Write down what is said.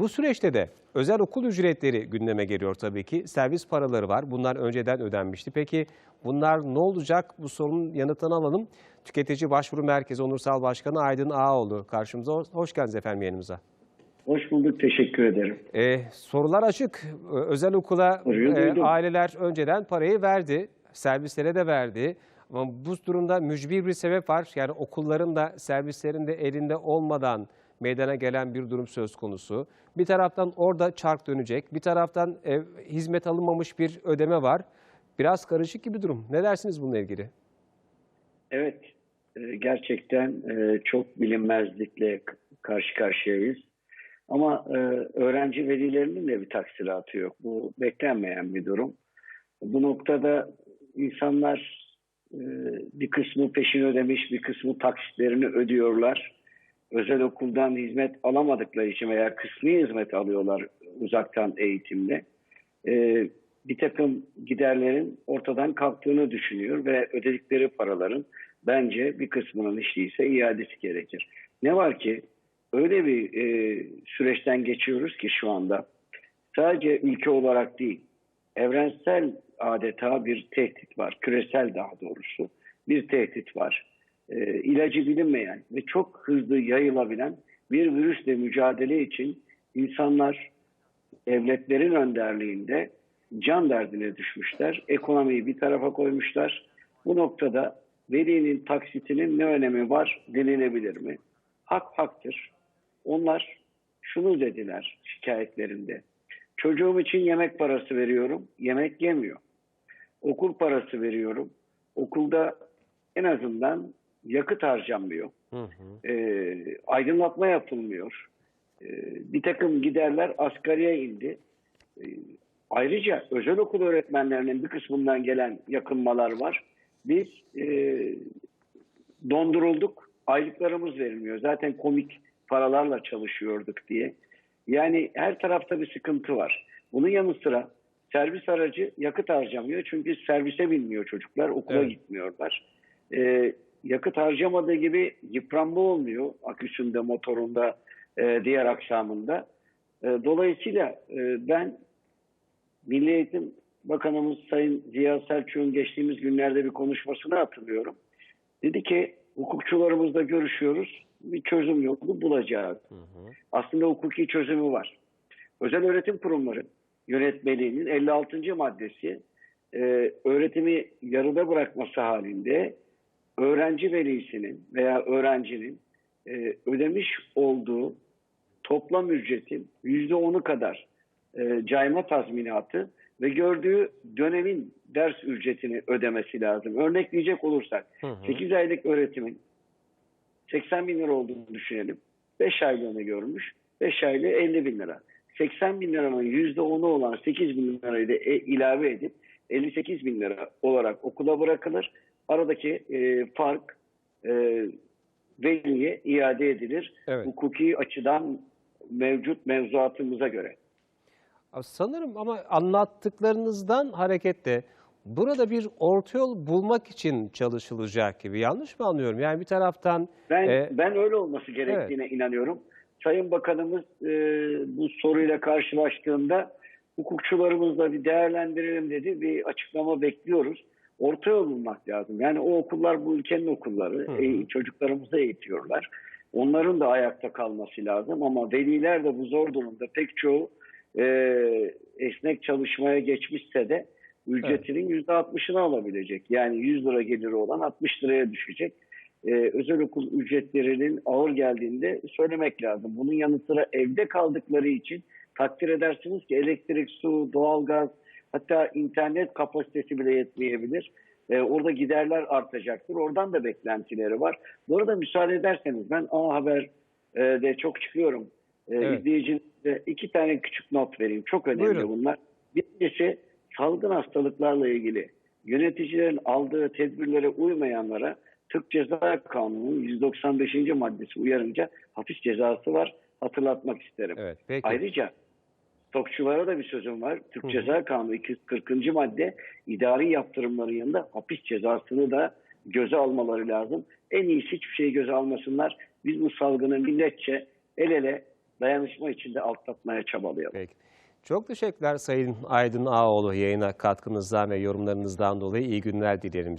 Bu süreçte de özel okul ücretleri gündeme geliyor tabii ki. Servis paraları var. Bunlar önceden ödenmişti. Peki bunlar ne olacak? Bu sorunun yanıtını alalım. Tüketici Başvuru Merkezi Onursal Başkanı Aydın Ağaoğlu karşımıza. Hoş geldiniz efendim yayınımıza. Hoş bulduk, teşekkür ederim. Ee, sorular açık. Ee, Özel okula e, aileler önceden parayı verdi. Servislere de verdi. Ama bu durumda mücbir bir sebep var. Yani okulların da servislerin de elinde olmadan meydana gelen bir durum söz konusu. Bir taraftan orada çark dönecek. Bir taraftan e, hizmet alınmamış bir ödeme var. Biraz karışık gibi durum. Ne dersiniz bununla ilgili? Evet, e, gerçekten e, çok bilinmezlikle karşı karşıyayız. Ama e, öğrenci velilerinin de bir taksiratı yok. Bu beklenmeyen bir durum. Bu noktada insanlar bir kısmı peşin ödemiş, bir kısmı taksitlerini ödüyorlar. Özel okuldan hizmet alamadıkları için veya kısmi hizmet alıyorlar uzaktan eğitimle. E, bir takım giderlerin ortadan kalktığını düşünüyor ve ödedikleri paraların bence bir kısmının hiç değilse iadesi gerekir. Ne var ki öyle bir e, süreçten geçiyoruz ki şu anda sadece ülke olarak değil evrensel adeta bir tehdit var. Küresel daha doğrusu bir tehdit var. E, ilacı bilinmeyen ve çok hızlı yayılabilen bir virüsle mücadele için insanlar devletlerin önderliğinde can derdine düşmüşler. Ekonomiyi bir tarafa koymuşlar. Bu noktada velinin taksitinin ne önemi var denilebilir mi? Hak haktır. Onlar şunu dediler şikayetlerinde. Çocuğum için yemek parası veriyorum, yemek yemiyor. Okul parası veriyorum, okulda en azından yakıt harcanmıyor. Hı hı. E, aydınlatma yapılmıyor. E, bir takım giderler asgariye indi. E, ayrıca özel okul öğretmenlerinin bir kısmından gelen yakınmalar var. Biz e, dondurulduk, aylıklarımız verilmiyor. Zaten komik paralarla çalışıyorduk diye. Yani her tarafta bir sıkıntı var. Bunun yanı sıra servis aracı yakıt harcamıyor. Çünkü servise binmiyor çocuklar, okula Evet. gitmiyorlar. E, yakıt harcamadığı gibi yıpranma olmuyor aküsünde, motorunda, e, diğer aksamında. E, dolayısıyla e, ben Milli Eğitim Bakanımız Sayın Ziya Selçuk'un geçtiğimiz günlerde bir konuşmasını hatırlıyorum. Dedi ki hukukçularımızla görüşüyoruz. Bir çözüm yolu bulacağız. Hı hı. Aslında hukuki çözümü var. Özel öğretim kurumları yönetmeliğinin 56. maddesi e, öğretimi yarıda bırakması halinde öğrenci velisinin veya öğrencinin e, ödemiş olduğu toplam ücretin %10'u kadar e, cayma tazminatı ve gördüğü dönemin ders ücretini ödemesi lazım. Örnekleyecek olursak Hı hı. 8 aylık öğretimin 80 bin lira olduğunu düşünelim. 5 aylığını görmüş. 5 aylığı 50 bin lira. 80 bin liranın %10'u olan 8 bin lirayı da e- ilave edip 58 bin lira olarak okula bırakılır. Aradaki e, fark e, veliye iade edilir. Evet. Hukuki açıdan mevcut mevzuatımıza göre. Sanırım ama anlattıklarınızdan hareketle burada bir orta yol bulmak için çalışılacak gibi. Yanlış mı anlıyorum? Yani bir taraftan Ben e, ben öyle olması gerektiğine inanıyorum. Sayın Bakanımız e, bu soruyla karşılaştığında hukukçularımızla bir değerlendirelim dedi. Bir açıklama bekliyoruz. Orta yol bulmak lazım. Yani o okullar bu ülkenin okulları. Hı hı. E, çocuklarımızı eğitiyorlar. Onların da ayakta kalması lazım ama veliler de bu zor durumda. Pek çoğu e, esnek çalışmaya geçmişse de ücretinin yüzde 60'ını alabilecek. Yani 100 lira geliri olan 60 liraya düşecek. Ee, özel okul ücretlerinin ağır geldiğinde söylemek lazım. Bunun yanı sıra evde kaldıkları için takdir edersiniz ki elektrik, su, doğalgaz hatta internet kapasitesi bile yetmeyebilir. Ee, orada giderler artacaktır. Oradan da beklentileri var. Bu arada müsaade ederseniz ben A Haber'de çok çıkıyorum. Ee, Evet. İzleyicinize iki tane küçük not vereyim. Çok önemli Buyurun. bunlar. Birincisi salgın hastalıklarla ilgili yöneticilerin aldığı tedbirlere uymayanlara Türk Ceza Kanunu'nun 195. maddesi uyarınca hapis cezası var. Hatırlatmak isterim. evet peki. Ayrıca stokçulara da bir sözüm var. Türk Hı. Ceza Kanunu 240. madde idari yaptırımların yanında hapis cezasını da göze almaları lazım. En iyisi hiçbir şeyi göze almasınlar. Biz bu salgını milletçe el ele dayanışma içinde atlatmaya çabalayalım. Peki. Çok teşekkürler Sayın Aydın Ağoğlu yayına katkınızdan ve yorumlarınızdan dolayı iyi günler dilerim.